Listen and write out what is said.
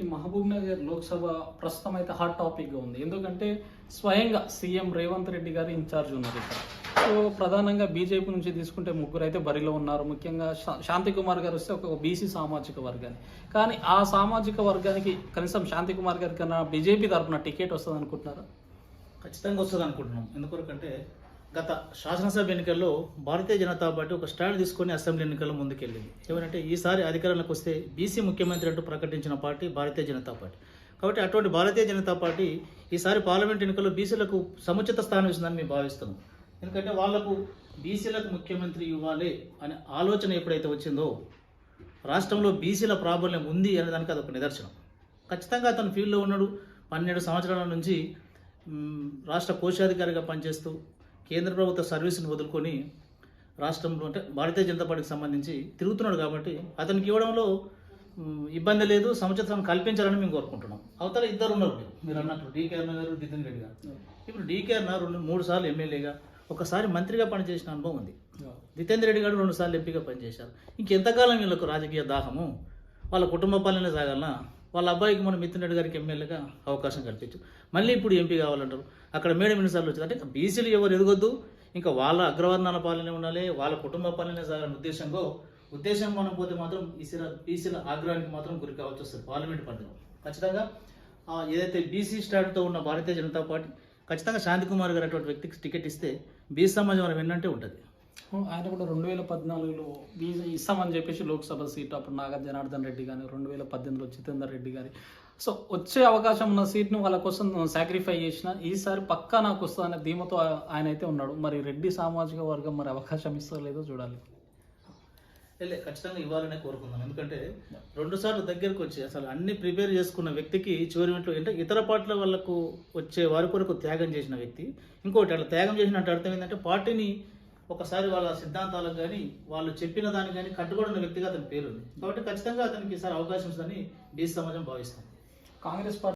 ఈ మహబూబ్ నగర్ లోక్సభ ప్రస్తుతం అయితే హాట్ టాపిక్గా ఉంది. ఎందుకంటే స్వయంగా సీఎం రేవంత్ రెడ్డి గారు ఇన్ఛార్జ్ ఉన్నారు ఇక్కడ. సో ప్రధానంగా బీజేపీ నుంచి తీసుకుంటే ముగ్గురు అయితే బరిలో ఉన్నారు. ముఖ్యంగా శాంతి కుమార్ గారు వస్తే ఒక బీసీ సామాజిక వర్గాన్ని. కానీ ఆ సామాజిక వర్గానికి కనీసం శాంతి కుమార్ గారి కన్నా బీజేపీ తరఫున టికెట్ వస్తుంది అనుకుంటున్నారా ఖచ్చితంగా వస్తుంది అనుకుంటున్నాం ఎందుకొరకంటే గత శాసనసభ ఎన్నికల్లో భారతీయ జనతా పార్టీ ఒక స్టాండ్ తీసుకొని అసెంబ్లీ ఎన్నికల్లో ముందుకెళ్ళింది. ఏమంటే ఈసారి అధికారంలోకి వస్తే బీసీ ముఖ్యమంత్రి అంటూ ప్రకటించిన పార్టీ భారతీయ జనతా పార్టీ. కాబట్టి అటువంటి భారతీయ జనతా పార్టీ ఈసారి పార్లమెంట్ ఎన్నికల్లో బీసీలకు సముచిత స్థానం ఇస్తుందని మేము భావిస్తున్నాం. ఎందుకంటే వాళ్ళకు బీసీలకు ముఖ్యమంత్రి ఇవ్వాలి అనే ఆలోచన ఎప్పుడైతే వచ్చిందో రాష్ట్రంలో బీసీల ప్రాబల్యం ఉంది అనే దానికి అదొక నిదర్శనం. ఖచ్చితంగా అతను ఫీల్డ్లో ఉన్నాడు. పన్నెండు సంవత్సరాల నుంచి రాష్ట్ర కోశాధికారిగా పనిచేస్తూ కేంద్ర ప్రభుత్వ సర్వీసును వదులుకొని రాష్ట్రంలో అంటే భారతీయ జనతా పార్టీకి సంబంధించి తిరుగుతున్నాడు కాబట్టి అతనికి ఇవ్వడంలో ఇబ్బంది లేదు సముచితం కల్పించాలని మేము కోరుకుంటున్నాం. అవతల ఇద్దరు ఉన్నారు మీరు. అన్నట్టు డీకే అన్న గారు జితిన్ రెడ్డి గారు. ఇప్పుడు డీకే అన్న రెండు మూడు సార్లు ఎమ్మెల్యేగా ఒకసారి మంత్రిగా పనిచేసిన అనుభవం ఉంది. జితేందర్ రెడ్డి గారు రెండు సార్లు ఎంపీగా పనిచేశారు. ఇంకెంతకాలం వీళ్ళకు రాజకీయ దాహము? వాళ్ళ కుటుంబ పాలన సాగాలన్నా వాళ్ళ అబ్బాయికి మన మిథున్ రెడ్డి గారికి ఎమ్మెల్యేగా అవకాశం కల్పించు. మళ్ళీ ఇప్పుడు ఎంపీ కావాలంటారు. అక్కడ మేడం ఎన్నిసార్లు వచ్చింది అంటే బీసీలు ఎవరు ఎదగొద్దు. ఇంకా వాళ్ళ అగ్రవర్ణాల పాలనే ఉండాలి వాళ్ళ కుటుంబ పాలనే సాగాలని ఉద్దేశంలో ఉద్దేశం మనం పోతే మాత్రం ఈసీల బీసీల ఆగ్రహానికి మాత్రం గురి కావాల్సి వస్తుంది పార్లమెంట్ పరిధిలో. ఖచ్చితంగా ఏదైతే బీసీ స్టాండ్తో ఉన్న భారతీయ జనతా పార్టీ ఖచ్చితంగా శాంతికుమార్ గారు అటువంటి వ్యక్తికి టికెట్ ఇస్తే బీసీ సమాజం మనం ఏంటంటే ఉంటుంది. ఆయన కూడా రెండు వేల పద్నాలుగులో బీజే ఇస్తామని చెప్పేసి లోక్సభ సీట్ అప్పుడు నాగ జనార్దన్ రెడ్డి కానీ రెండు వేల పద్దెనిమిదిలో జితేందర్ రెడ్డి గారి సో వచ్చే అవకాశం ఉన్న సీట్ను వాళ్ళ కోసం సాక్రిఫై చేసిన ఈసారి పక్కా నాకు వస్తుందనే ధీమతో ఆయన అయితే ఉన్నాడు. మరి రెడ్డి సామాజిక వర్గం మరి అవకాశం ఇస్తో లేదో చూడాలి. లే, ఖచ్చితంగా ఇవ్వాలనే కోరుకుందాం. ఎందుకంటే రెండు సార్లు దగ్గరకు వచ్చి అసలు అన్ని ప్రిపేర్ చేసుకున్న వ్యక్తికి చివరి మినిట్లో అంటే ఇతర పార్టీల వాళ్ళకు వచ్చే వారి కొరకు త్యాగం చేసిన వ్యక్తి. ఇంకోటి అట్లా త్యాగం చేసినట్టు అర్థం ఏంటంటే పార్టీని ఒకసారి వాళ్ళ సిద్ధాంతాలకు కానీ వాళ్ళు చెప్పిన దానికి కానీ కట్టుబడిన వ్యక్తిగా అతని పేరు ఉంది కాబట్టి ఖచ్చితంగా అతనికి ఈసారి అవకాశం ఉందని బీసీ సమాజం భావిస్తుంది కాంగ్రెస్ పార్టీ